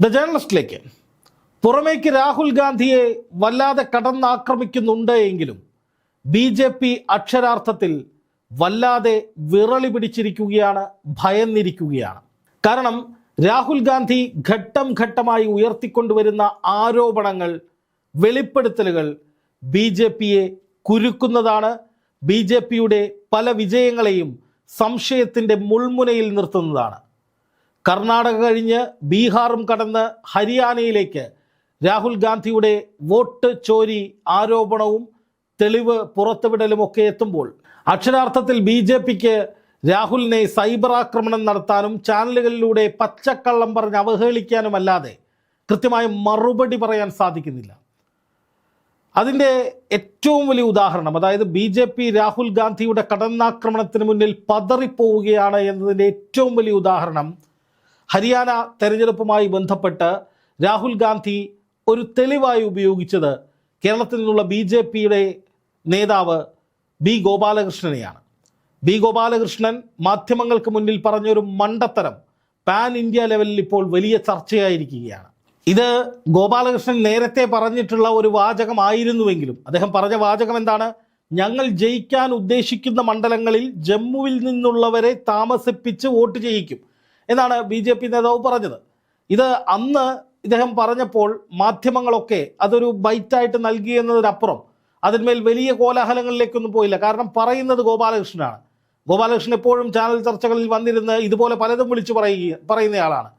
The ജേർണലിസ്റ്റിലേക്ക് പുറമേക്ക് രാഹുൽ ഗാന്ധിയെ വല്ലാതെ കടന്നാക്രമിക്കുന്നുണ്ട് എങ്കിലും ബി ജെ പി അക്ഷരാർത്ഥത്തിൽ വല്ലാതെ വിറളി പിടിച്ചിരിക്കുകയാണ് ഭയന്നിരിക്കുകയാണ്. കാരണം രാഹുൽ ഗാന്ധി ഘട്ടം ഘട്ടമായി ഉയർത്തിക്കൊണ്ടുവരുന്ന ആരോപണങ്ങൾ വെളിപ്പെടുത്തലുകൾ ബി ജെ പിയെ കുരുക്കുന്നതാണ്. ബി ജെ പിയുടെ പല വിജയങ്ങളെയും സംശയത്തിന്റെ മുൾമുനയിൽ നിർത്തുന്നതാണ്. കർണാടക കഴിഞ്ഞ് ബീഹാറും കടന്ന് ഹരിയാനയിലേക്ക് രാഹുൽ ഗാന്ധിയുടെ വോട്ട് ചോരി ആരോപണവും തെളിവ് പുറത്തുവിടലുമൊക്കെ എത്തുമ്പോൾ അക്ഷരാർത്ഥത്തിൽ ബി ജെ പിക്ക് രാഹുലിനെ സൈബർ ആക്രമണം നടത്താനും ചാനലുകളിലൂടെ പച്ചക്കള്ളം പറഞ്ഞ് അവഹേളിക്കാനുമല്ലാതെ കൃത്യമായ മറുപടി പറയാൻ സാധിക്കുന്നില്ല. അതിന്റെ ഏറ്റവും വലിയ ഉദാഹരണം അതായത് ബി ജെ പി രാഹുൽ ഗാന്ധിയുടെ കടന്നാക്രമണത്തിന് മുന്നിൽ പതറിപ്പോവുകയാണ് എന്നതിന്റെ ഏറ്റവും വലിയ ഉദാഹരണം ഹരിയാന തെരഞ്ഞെടുപ്പുമായി ബന്ധപ്പെട്ട് രാഹുൽ ഗാന്ധി ഒരു തെളിവായി ഉപയോഗിച്ചത് കേരളത്തിൽ നിന്നുള്ള ബി ജെ പിയുടെ നേതാവ് ബി ഗോപാലകൃഷ്ണനെയാണ്. ബി ഗോപാലകൃഷ്ണൻ മാധ്യമങ്ങൾക്ക് മുന്നിൽ പറഞ്ഞൊരു മണ്ടത്തരം പാൻ ഇന്ത്യ ലെവലിൽ ഇപ്പോൾ വലിയ ചർച്ചയായിരിക്കുകയാണ്. ഇത് ഗോപാലകൃഷ്ണൻ നേരത്തെ പറഞ്ഞിട്ടുള്ള ഒരു വാചകമായിരുന്നുവെങ്കിലും അദ്ദേഹം പറഞ്ഞ വാചകം എന്താണ്? ഞങ്ങൾ ജയിക്കാൻ ഉദ്ദേശിക്കുന്ന മണ്ഡലങ്ങളിൽ ജമ്മുവിൽ നിന്നുള്ളവരെ താമസിപ്പിച്ച് വോട്ട് ചെയ്യിക്കും. എന്നാണ് ബി ജെ പി നേതാവ് പറഞ്ഞത്. ഇത് അന്ന് ഇദ്ദേഹം പറഞ്ഞപ്പോൾ മാധ്യമങ്ങളൊക്കെ അതൊരു ബൈറ്റായിട്ട് നൽകി എന്നതിനപ്പുറം അതിന്മേൽ വലിയ കോലാഹലങ്ങളിലേക്കൊന്നും പോയില്ല. കാരണം പറയുന്നത് ഗോപാലകൃഷ്ണനാണ്. ഗോപാലകൃഷ്ണൻ എപ്പോഴും ചാനൽ ചർച്ചകളിൽ വന്നിരുന്ന് ഇതുപോലെ പലതും വിളിച്ചു പറയുക പറയുന്നയാളാണ്.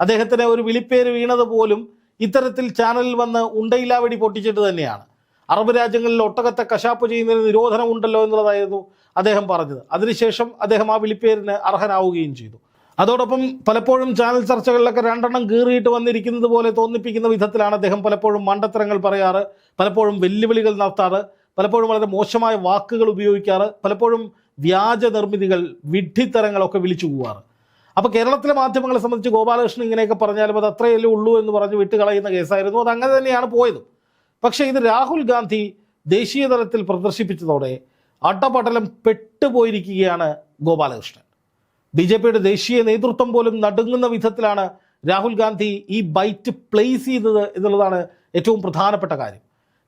അദ്ദേഹത്തിന് ഒരു വിളിപ്പേര് വീണത് പോലും ഇത്തരത്തിൽ ചാനലിൽ വന്ന് ഉണ്ടയില്ലാവടി പൊട്ടിച്ചിട്ട് തന്നെയാണ്. അറബ് രാജ്യങ്ങളിൽ ഒട്ടകത്തെ കശാപ്പ് ചെയ്യുന്നതിന് നിരോധനം ഉണ്ടല്ലോ എന്നുള്ളതായിരുന്നു അദ്ദേഹം പറഞ്ഞത്. അതിനുശേഷം അദ്ദേഹം ആ വിളിപ്പേരിന് അർഹനാവുകയും ചെയ്തു. അതോടൊപ്പം പലപ്പോഴും ചാനൽ ചർച്ചകളിലൊക്കെ രണ്ടെണ്ണം കീറിയിട്ട് വന്നിരിക്കുന്നത് പോലെ തോന്നിപ്പിക്കുന്ന വിധത്തിലാണ് അദ്ദേഹം പലപ്പോഴും മണ്ടത്തരങ്ങൾ പറയാറ് പലപ്പോഴും വെല്ലുവിളികൾ നടത്താറ് പലപ്പോഴും വളരെ മോശമായ വാക്കുകൾ ഉപയോഗിക്കാറ് പലപ്പോഴും വ്യാജ നിർമ്മിതികൾ വിഡ്ഢിത്തരങ്ങളൊക്കെ വിളിച്ചു പോവാറ് അപ്പോൾ കേരളത്തിലെ മാധ്യമങ്ങളെ സംബന്ധിച്ച് ഗോപാലകൃഷ്ണൻ ഇങ്ങനെയൊക്കെ പറഞ്ഞാലും അത് അത്രയല്ലേ ഉള്ളൂ എന്ന് പറഞ്ഞ് വിട്ടുകളയുന്ന കേസായിരുന്നു. അത് അങ്ങനെ തന്നെയാണ് പോയത്. പക്ഷേ ഇത് രാഹുൽ ഗാന്ധി ദേശീയ തലത്തിൽ പ്രദർശിപ്പിച്ചതോടെ അട്ടപടലം പെട്ടുപോയിരിക്കുകയാണ് ഗോപാലകൃഷ്ണൻ. ബി ജെ പിയുടെ ദേശീയ നേതൃത്വം പോലും നടുങ്ങുന്ന വിധത്തിലാണ് രാഹുൽ ഗാന്ധി ഈ ബൈറ്റ് പ്ലേസ് ചെയ്തത് എന്നുള്ളതാണ് ഏറ്റവും പ്രധാനപ്പെട്ട കാര്യം.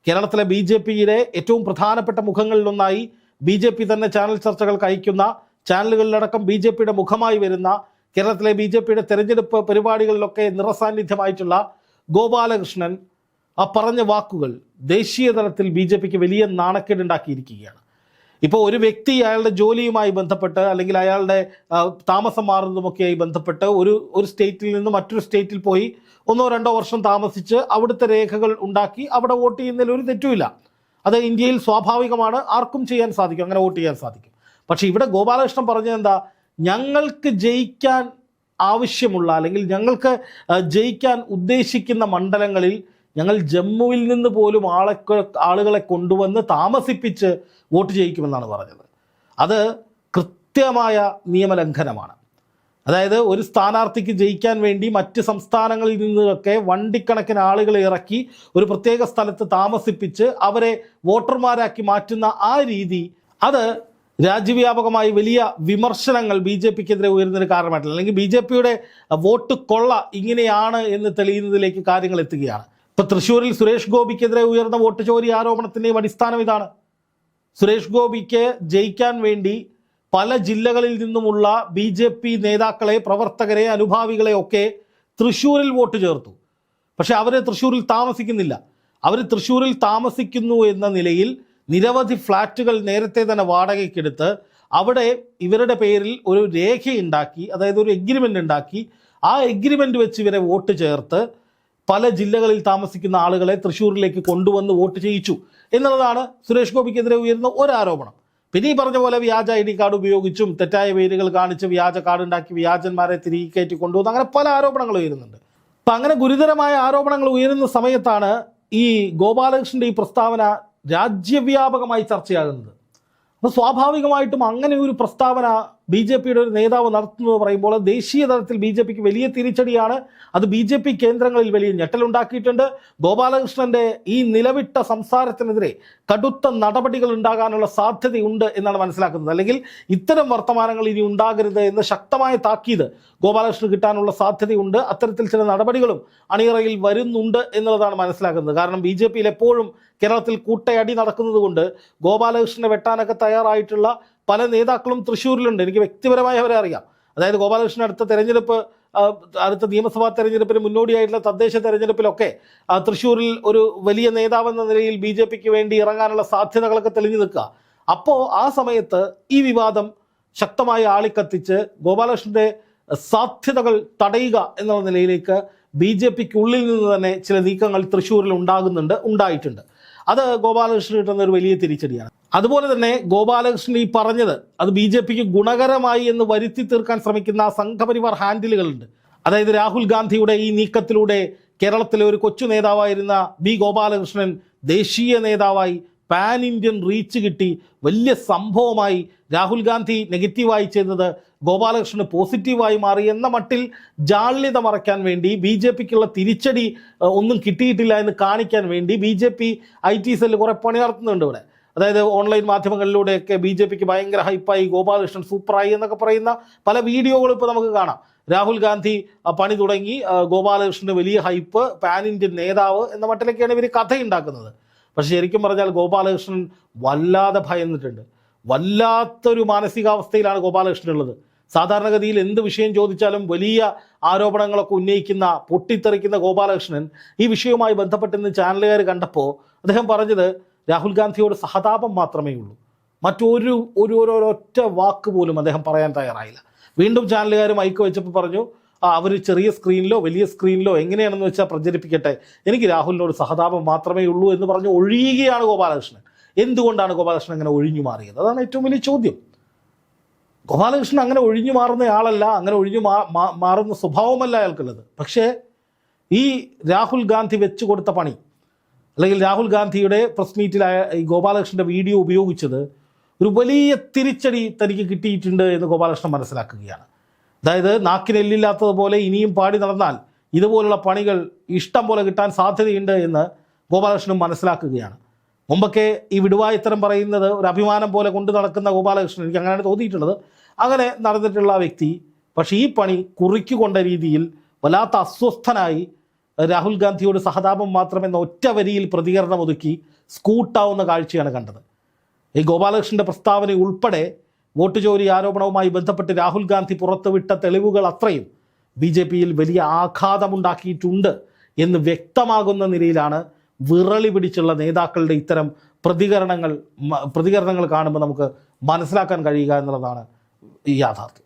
കേരളത്തിലെ ബി ജെ പിയിലെ ഏറ്റവും പ്രധാനപ്പെട്ട മുഖങ്ങളിലൊന്നായി ബി ജെ പി തന്നെ ചാനൽ ചർച്ചകൾക്ക് അയക്കുന്ന ചാനലുകളിലടക്കം ബി ജെ പിയുടെ മുഖമായി വരുന്ന കേരളത്തിലെ ബി ജെ പിയുടെ തെരഞ്ഞെടുപ്പ് പരിപാടികളിലൊക്കെ നിറസാന്നിധ്യമായിട്ടുള്ള ഗോപാലകൃഷ്ണൻ ആ പറഞ്ഞ വാക്കുകൾ ദേശീയ തലത്തിൽ ബി ജെ പിക്ക് വലിയ നാണക്കേടുണ്ടാക്കിയിരിക്കുകയാണ്. ഇപ്പോൾ ഒരു വ്യക്തി അയാളുടെ ജോലിയുമായി ബന്ധപ്പെട്ട് അല്ലെങ്കിൽ അയാളുടെ താമസം മാറുന്നതുമൊക്കെയായി ബന്ധപ്പെട്ട് ഒരു ഒരു സ്റ്റേറ്റിൽ നിന്ന് മറ്റൊരു സ്റ്റേറ്റിൽ പോയി ഒന്നോ രണ്ടോ വർഷം താമസിച്ച് അവിടുത്തെ രേഖകൾ ഉണ്ടാക്കി അവിടെ വോട്ട് ചെയ്യുന്നതിൽ ഒരു തെറ്റുമില്ല. അത് ഇന്ത്യയിൽ സ്വാഭാവികമാണ്. ആർക്കും ചെയ്യാൻ സാധിക്കും. അങ്ങനെ വോട്ട് ചെയ്യാൻ സാധിക്കും. പക്ഷേ ഇവിടെ ഗോപാലകൃഷ്ണൻ പറഞ്ഞത് എന്താ? ഞങ്ങൾക്ക് ജയിക്കാൻ ആവശ്യമുള്ള അല്ലെങ്കിൽ ഞങ്ങൾക്ക് ജയിക്കാൻ ഉദ്ദേശിക്കുന്ന മണ്ഡലങ്ങളിൽ ഞങ്ങൾ ജമ്മുവിൽ നിന്ന് പോലും ആളെ ആളുകളെ കൊണ്ടുവന്ന് താമസിപ്പിച്ച് വോട്ട് ചെയ്യിക്കുമെന്നാണ് പറഞ്ഞത്. അത് കൃത്യമായ നിയമലംഘനമാണ്. അതായത് ഒരു സ്ഥാനാർത്ഥിക്ക് ജയിക്കാൻ വേണ്ടി മറ്റ് സംസ്ഥാനങ്ങളിൽ നിന്നൊക്കെ വണ്ടിക്കണക്കിന് ആളുകളെ ഇറക്കി ഒരു പ്രത്യേക സ്ഥലത്ത് താമസിപ്പിച്ച് അവരെ വോട്ടർമാരാക്കി മാറ്റുന്ന ആ രീതി അത് രാജ്യവ്യാപകമായി വലിയ വിമർശനങ്ങൾ ബി ജെ പിക്കെതിരെ ഉയരുന്നതിന് കാരണമായിട്ടില്ല. അല്ലെങ്കിൽ ബി ജെ പിയുടെ വോട്ട് കൊള്ള ഇങ്ങനെയാണ് എന്ന് തെളിയുന്നതിലേക്ക് കാര്യങ്ങൾ എത്തുകയാണ്. ഇപ്പൊ തൃശ്ശൂരിൽ സുരേഷ് ഗോപിക്കെതിരെ ഉയർന്ന വോട്ട് ചോരി ആരോപണത്തിന്റെയും അടിസ്ഥാനം ഇതാണ്. സുരേഷ് ഗോപിക്ക് ജയിക്കാൻ വേണ്ടി പല ജില്ലകളിൽ നിന്നുമുള്ള ബി ജെ പി നേതാക്കളെ പ്രവർത്തകരെ അനുഭാവികളെ ഒക്കെ തൃശ്ശൂരിൽ വോട്ട് ചേർത്തു. പക്ഷെ അവർ തൃശ്ശൂരിൽ താമസിക്കുന്നില്ല. അവർ തൃശ്ശൂരിൽ താമസിക്കുന്നു എന്ന നിലയിൽ നിരവധി ഫ്ലാറ്റുകൾ നേരത്തെ തന്നെ വാടകയ്ക്കെടുത്ത് അവിടെ ഇവരുടെ പേരിൽ ഒരു രേഖയുണ്ടാക്കി അതായത് ഒരു എഗ്രിമെന്റ് ഉണ്ടാക്കി ആ എഗ്രിമെന്റ് വെച്ച് ഇവരെ വോട്ട് ചേർത്ത് പല ജില്ലകളിൽ താമസിക്കുന്ന ആളുകളെ തൃശ്ശൂരിലേക്ക് കൊണ്ടുവന്ന് വോട്ട് ചെയ്യിച്ചു എന്നുള്ളതാണ് സുരേഷ് ഗോപിക്കെതിരെ ഉയരുന്ന ഒരു ആരോപണം പിന്നെ ഈ പറഞ്ഞ പോലെ വ്യാജ ഐ ഡി കാർഡ് ഉപയോഗിച്ചും തെറ്റായ പേരുകൾ കാണിച്ച് വ്യാജ കാർഡ് ഉണ്ടാക്കി വ്യാജന്മാരെ തിരികെ കയറ്റി കൊണ്ടുവന്ന് അങ്ങനെ പല ആരോപണങ്ങൾ ഉയരുന്നുണ്ട്. അപ്പം അങ്ങനെ ഗുരുതരമായ ആരോപണങ്ങൾ ഉയരുന്ന സമയത്താണ് ഈ ഗോപാലകൃഷ്ണന്റെ ഈ പ്രസ്താവന രാജ്യവ്യാപകമായി ചർച്ചയാകുന്നത്. അപ്പോൾ സ്വാഭാവികമായിട്ടും അങ്ങനെ ഒരു പ്രസ്താവന ബി ജെ പിയുടെ ഒരു നേതാവ് നടത്തുന്നത് പറയുമ്പോൾ ദേശീയ തലത്തിൽ ബി ജെ പിക്ക് വലിയ തിരിച്ചടിയാണ്. അത് ബി ജെ പി കേന്ദ്രങ്ങളിൽ വലിയ ഞെട്ടലുണ്ടാക്കിയിട്ടുണ്ട്. ഗോപാലകൃഷ്ണന്റെ ഈ നിലവിട്ട സംസാരത്തിനെതിരെ കടുത്ത നടപടികൾ ഉണ്ടാകാനുള്ള സാധ്യതയുണ്ട് എന്നാണ് മനസ്സിലാക്കുന്നത്. അല്ലെങ്കിൽ ഇത്തരം വർത്തമാനങ്ങൾ ഇനി ഉണ്ടാകരുത് എന്ന് ശക്തമായ താക്കീത് ഗോപാലകൃഷ്ണന് കിട്ടാനുള്ള സാധ്യതയുണ്ട്. അത്തരത്തിൽ ചില നടപടികളും അണിയറയിൽ വരുന്നുണ്ട് എന്നുള്ളതാണ് മനസ്സിലാക്കുന്നത്. കാരണം ബി ജെ പിയിൽ എപ്പോഴും കേരളത്തിൽ കൂട്ടയടി നടക്കുന്നത് കൊണ്ട് ഗോപാലകൃഷ്ണനെ വെട്ടാനൊക്കെ തയ്യാറായിട്ടുള്ള പല നേതാക്കളും തൃശ്ശൂരിലുണ്ട്. എനിക്ക് വ്യക്തിപരമായി അവരെ അറിയാം. അതായത് ഗോപാലകൃഷ്ണൻ അടുത്ത തെരഞ്ഞെടുപ്പ് അടുത്ത നിയമസഭാ തെരഞ്ഞെടുപ്പിന് മുന്നോടിയായിട്ടുള്ള തദ്ദേശ തെരഞ്ഞെടുപ്പിലൊക്കെ തൃശ്ശൂരിൽ ഒരു വലിയ നേതാവെന്ന നിലയിൽ ബി ജെ പിക്ക് വേണ്ടി ഇറങ്ങാനുള്ള സാധ്യതകളൊക്കെ തെളിഞ്ഞു നിൽക്കുക. അപ്പോൾ ആ സമയത്ത് ഈ വിവാദം ശക്തമായി ആളിക്കത്തിച്ച് ഗോപാലകൃഷ്ണന്റെ സാധ്യതകൾ തടയുക എന്നുള്ള നിലയിലേക്ക് ബി ജെ പിക്ക് ഉള്ളിൽ നിന്ന് തന്നെ ചില നീക്കങ്ങൾ തൃശ്ശൂരിൽ ഉണ്ടാകുന്നുണ്ട് ഉണ്ടായിട്ടുണ്ട്. അത് ഗോപാലകൃഷ്ണൻ കിട്ടുന്ന ഒരു വലിയ തിരിച്ചടിയാണ്. അതുപോലെ തന്നെ ഗോപാലകൃഷ്ണൻ ഈ പറഞ്ഞത് അത് ബി ജെ പിക്ക് ഗുണകരമായി എന്ന് വരുത്തി തീർക്കാൻ ശ്രമിക്കുന്ന സംഘപരിവാർ ഹാൻഡിലുകളുണ്ട്. അതായത് രാഹുൽ ഗാന്ധിയുടെ ഈ നീക്കത്തിലൂടെ കേരളത്തിലെ ഒരു കൊച്ചു നേതാവായിരുന്ന ബി ഗോപാലകൃഷ്ണൻ ദേശീയ നേതാവായി പാൻ ഇന്ത്യൻ റീച്ച് കിട്ടി. വലിയ സംഭവമായി രാഹുൽ ഗാന്ധി നെഗറ്റീവായി ചെയ്യുന്നത് ഗോപാലകൃഷ്ണന് പോസിറ്റീവായി മാറി എന്ന മട്ടിൽ ജാള്യത മറയ്ക്കാൻ വേണ്ടി ബി ജെ പിക്കുള്ള തിരിച്ചടി ഒന്നും കിട്ടിയിട്ടില്ല എന്ന് കാണിക്കാൻ വേണ്ടി B J P I T cell കുറെ പണി നടത്തുന്നുണ്ട് ഇവിടെ. അതായത് ഓൺലൈൻ മാധ്യമങ്ങളിലൂടെയൊക്കെ ബി ജെ പിക്ക് ഭയങ്കര ഹൈപ്പായി ഗോപാലകൃഷ്ണൻ സൂപ്പറായി എന്നൊക്കെ പറയുന്ന പല വീഡിയോകളും ഇപ്പോൾ നമുക്ക് കാണാം. രാഹുൽ ഗാന്ധി പണി തുടങ്ങി ഗോപാലകൃഷ്ണന് വലിയ ഹൈപ്പ് പാൻ ഇന്ത്യൻ നേതാവ് എന്ന മട്ടിലൊക്കെയാണ് ഇവർ കഥയുണ്ടാക്കുന്നത്. പക്ഷെ ശരിക്കും പറഞ്ഞാൽ ഗോപാലകൃഷ്ണൻ വല്ലാതെ ഭയന്നിട്ടുണ്ട്. വല്ലാത്തൊരു മാനസികാവസ്ഥയിലാണ് ഗോപാലകൃഷ്ണൻ ഉള്ളത് സാധാരണഗതിയിൽ എന്ത് വിഷയം ചോദിച്ചാലും വലിയ ആരോപണങ്ങളൊക്കെ ഉന്നയിക്കുന്ന പൊട്ടിത്തെറിക്കുന്ന ഗോപാലകൃഷ്ണൻ ഈ വിഷയവുമായി ബന്ധപ്പെട്ടെന്ന് ചാനലുകാർ കണ്ടപ്പോൾ അദ്ദേഹം പറഞ്ഞത് രാഹുൽ ഗാന്ധിയോട് സഹതാപം മാത്രമേ ഉള്ളൂ. മറ്റൊരു ഒരു ഒരു ഒരൊറ്റ വാക്ക് പോലും അദ്ദേഹം പറയാൻ തയ്യാറായില്ല. വീണ്ടും ചാനലുകാർ മൈക്ക് വെച്ചപ്പോൾ പറഞ്ഞു അവർ ചെറിയ സ്ക്രീനിലോ വലിയ സ്ക്രീനിലോ എങ്ങനെയാണെന്ന് വെച്ചാൽ പ്രചരിപ്പിക്കട്ടെ. എനിക്ക് രാഹുലിനോട് സഹതാപം മാത്രമേ ഉള്ളൂ എന്ന് പറഞ്ഞ് ഒഴിയുകയാണ് ഗോപാലകൃഷ്ണൻ. എന്തുകൊണ്ടാണ് ഗോപാലകൃഷ്ണൻ അങ്ങനെ ഒഴിഞ്ഞു മാറിയത്? അതാണ് ഏറ്റവും വലിയ ചോദ്യം. ഗോപാലകൃഷ്ണൻ അങ്ങനെ ഒഴിഞ്ഞു മാറുന്ന ആളല്ല അങ്ങനെ ഒഴിഞ്ഞു മാറുന്ന സ്വഭാവമല്ല അയാൾക്കുള്ളത്. പക്ഷേ ഈ രാഹുൽ ഗാന്ധി വെച്ചു കൊടുത്ത പണി അല്ലെങ്കിൽ രാഹുൽ ഗാന്ധിയുടെ പ്രസ് മീറ്റിലായ ഈ ഗോപാലകൃഷ്ണന്റെ വീഡിയോ ഉപയോഗിച്ചത് ഒരു വലിയ തിരിച്ചടി തനിക്ക് കിട്ടിയിട്ടുണ്ട് എന്ന് ഗോപാലകൃഷ്ണൻ മനസ്സിലാക്കുകയാണ്. അതായത് നാക്കിനെല്ലില്ലാത്തതുപോലെ ഇനിയും പാടി നടന്നാൽ ഇതുപോലുള്ള പണികൾ ഇഷ്ടം പോലെ കിട്ടാൻ സാധ്യതയുണ്ട് എന്ന് ഗോപാലകൃഷ്ണൻ മനസ്സിലാക്കുകയാണ്. മുമ്പൊക്കെ ഈ വിടുവായുത്തരം പറയുന്നത് ഒരു അഭിമാനം പോലെ കൊണ്ടു നടക്കുന്ന ഗോപാലകൃഷ്ണൻ എനിക്ക് അങ്ങനെയാണ് തോന്നിയിട്ടുള്ളത്. അങ്ങനെ നടന്നിട്ടുള്ള വ്യക്തി പക്ഷേ ഈ പണി കുറിക്കുകൊണ്ട രീതിയിൽ വല്ലാത്ത അസ്വസ്ഥനായി രാഹുൽ ഗാന്ധിയോട് സഹതാപം മാത്രമെന്ന ഒറ്റ വരിയിൽ പ്രതികരണം ഒതുക്കി സ്കൂട്ടാവുന്ന കാഴ്ചയാണ് കണ്ടത്. ഈ ഗോപാലകൃഷ്ണന്റെ പ്രസ്താവന ഉൾപ്പെടെ വോട്ട് ജോലി ആരോപണവുമായി ബന്ധപ്പെട്ട് രാഹുൽ ഗാന്ധി പുറത്തുവിട്ട തെളിവുകൾ അത്രയും ബി ജെ പിയിൽ വലിയ ആഘാതമുണ്ടാക്കിയിട്ടുണ്ട് എന്ന് വ്യക്തമാകുന്ന നിലയിലാണ് വിറളി പിടിച്ചുള്ള നേതാക്കളുടെ ഇത്തരം പ്രതികരണങ്ങൾ പ്രതികരണങ്ങൾ കാണുമ്പോൾ നമുക്ക് മനസ്സിലാക്കാൻ കഴിയുക എന്നുള്ളതാണ് ഈ യാഥാർത്ഥ്യം.